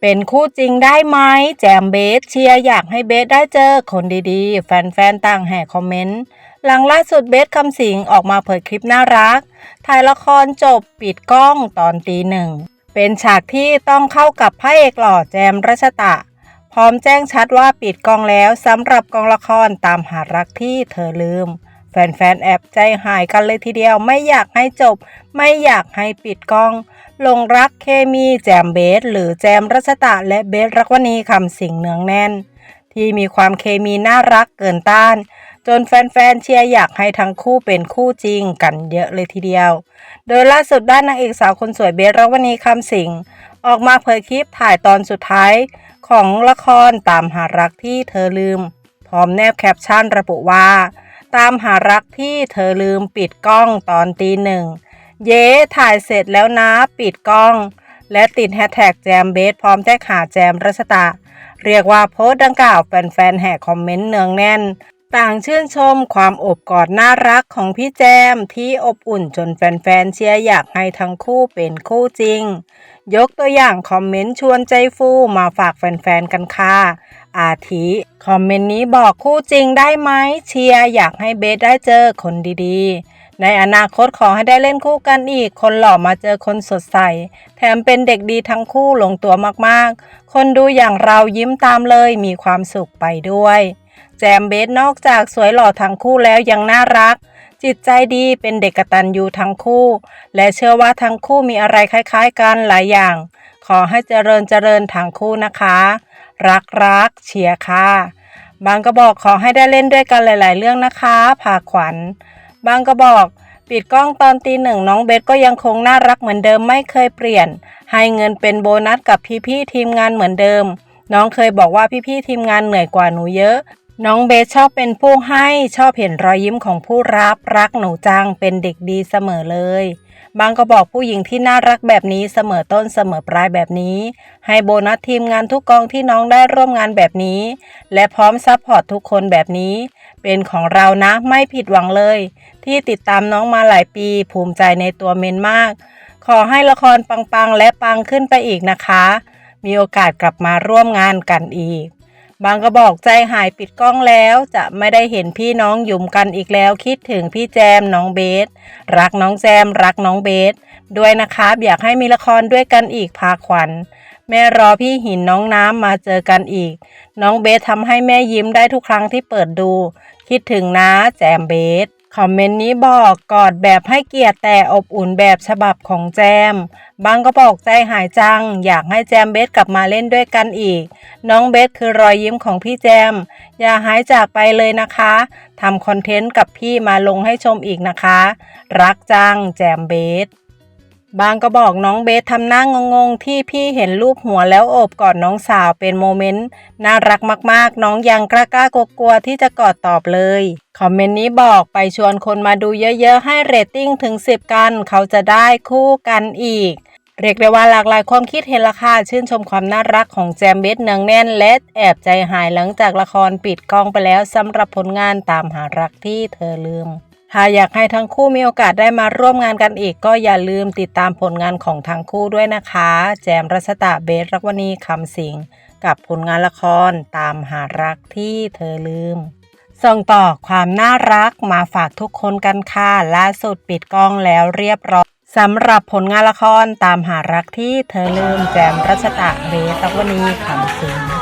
เป็นคู่จริงได้ไหมแจมเบสเชียร์อยากให้เบสได้เจอคนดีๆ แฟนๆต่างแห่คอมเมนต์ หลังล่าสุดเบสคำสิงออกมาเผยคลิปน่ารัก ถ่ายละครจบปิดกล้องตอนตีหนึ่ง เป็นฉากที่ต้องเข้ากับพระเอกหล่อแจมรัชตะ พร้อมแจ้งชัดว่าปิดกล้องแล้วสำหรับกองละครตามหารักที่เธอลืม แฟนๆ แอบใจหายกันเลยทีเดียวไม่อยากให้จบ ไม่อยากให้ปิดกล้องหลงรักเคมีแจมเบส หรือแจมรัชตะและเบสรักวณีคำสิงเนืองแน่น ที่มีความเคมีน่ารักเกินต้าน จนแฟนๆ เชียร์อยากให้ทั้งคู่เป็นคู่จริงกันเยอะเลยทีเดียว โดยล่าสุดด้านนางเอกสาวคนสวยเบสรักวณีคำสิงออกมาเผยคลิปถ่ายตอนสุดท้ายของละครตามหารักที่เธอลืม พร้อมแนบแคปชั่นระบุว่า ตามหารักพี่เธอลืมปิดกล้องตอนตีหนึ่ง เย้ถ่ายเสร็จแล้วนะปิดกล้อง และติดแฮชแท็กแจมเบสพร้อมแท็กหาแจมรัชตะเรียกว่าโพสต์ดังกล่าวแฟนๆแห่คอมเมนต์เนืองแน่น ต่างชื่นชมความอบกอดน่ารักของพี่แจมที่อบอุ่นจนแฟนๆเชียร์อยากให้ทั้งคู่เป็นคู่จริง ยกตัวอย่างคอมเมนต์ชวนใจฟูมาฝากแฟนๆกันค่ะ อาทิคอมเมนต์นี้บอกคู่จริงได้ไหมเชียร์อยากให้เบสได้เจอคนดีๆ ในอนาคตขอให้ได้เล่นคู่กันอีก คนหล่อมาเจอคนสดใส แถมเป็นเด็กดีทั้งคู่ลงตัวมากๆ คนดูอย่างเรายิ้มตามเลยมีความสุขไปด้วย แจมเบสนอกจากสวยหล่อทั้งคู่แล้วยังน่ารัก จิตใจดีเป็นเด็กกตัญญูทั้งคู่ และเชื่อว่าทั้งคู่มีอะไรคล้ายๆกันหลายอย่าง ขอให้เจริญเจริญทั้งคู่นะคะ รักรักเชียร์ค่ะบางก็บอกขอให้ได้เล่นด้วยกันหลาย ๆ เรื่องนะคะพาขวัญ บางก็บอกปิดกล้องตอนตีหนึ่งน้องเบสก็ยังคงน่ารักเหมือนเดิมไม่เคยเปลี่ยน ให้เงินเป็นโบนัสกับพี่ ๆ ทีมงานเหมือนเดิม น้องเคยบอกว่าพี่ ๆ ทีมงานเหนื่อยกว่าหนูเยอะ น้องเบสชอบเป็นผู้ให้ชอบเห็นรอยยิ้มของผู้รับรักหนูจังเป็นเด็กดีเสมอเลย บางก็บอกผู้หญิงที่น่ารักแบบนี้เสมอต้นเสมอปลายแบบนี้ ให้โบนัสทีมงานทุกกองที่น้องได้ร่วมงานแบบนี้ และพร้อมซัพพอร์ตทุกคนแบบนี้ เป็นของเรานะไม่ผิดหวังเลย ที่ติดตามน้องมาหลายปี ภูมิใจในตัวเมนมาก ขอให้ละครปังๆและปังขึ้นไปอีกนะคะ มีโอกาสกลับมาร่วมงานกันอีก บางก็บอกใจหายปิดกล้องแล้วจะไม่ได้เห็นพี่น้องยุ่มกันอีกแล้วคิดถึงพี่แจมน้องเบส รักน้องแจมรักน้องเบส ด้วยนะครับอยากให้มีละครด้วยกันอีกพาขวัญ แม่รอพี่หินน้องน้ำมาเจอกันอีก น้องเบสทำให้แม่ยิ้มได้ทุกครั้งที่เปิดดู คิดถึงนะแจมเบส คอมเมนต์นี้บอกกอดแบบให้เกียรติแต่อบอุ่นแบบฉบับของแจม บางก็บอกใจหายจัง อยากให้แจมเบสกลับมาเล่นด้วยกันอีก น้องเบสคือรอยยิ้มของพี่แจม อย่าหายจากไปเลยนะคะทำคอนเทนต์กับพี่มาลงให้ชมอีกนะคะ รักจังแจมเบส บางก็บอกน้องเบสทำหน้างงงๆ ที่พี่เห็นรูปหัวแล้วโอบกอดน้องสาวเป็นโมเมนต์น่ารักมากๆ น้องยังกล้ากล้ากลัวๆที่จะกอดตอบเลย คอมเมนต์นี้บอกไปชวนคนมาดูเยอะๆ ให้เรตติ้งถึง 10 กัน เขาจะได้คู่กันอีก เรียกได้ว่าหลากหลายความคิดเห็นราคาชื่นชมความน่ารักของแจมเบสเนืองแน่นและแอบใจหายหลังจากละครปิดกล้องไปแล้วสำหรับผลงานตามหารักที่เธอลืม ถ้าอยากให้ทั้งคู่มีโอกาสได้มาร่วมงานกันอีก ก็อย่าลืมติดตามผลงานของทั้งคู่ด้วยนะคะ แจมรัชตะเบสรักวณีคำสิงกับผลงานละครตามหารักที่เธอลืม ส่งต่อความน่ารักมาฝากทุกคนกันค่ะล่าสุดปิดกล้องแล้วเรียบร้อยสำหรับผลงานละครตามหารักที่เธอลืมแจมรัชตะเบสรักวณีคำสิง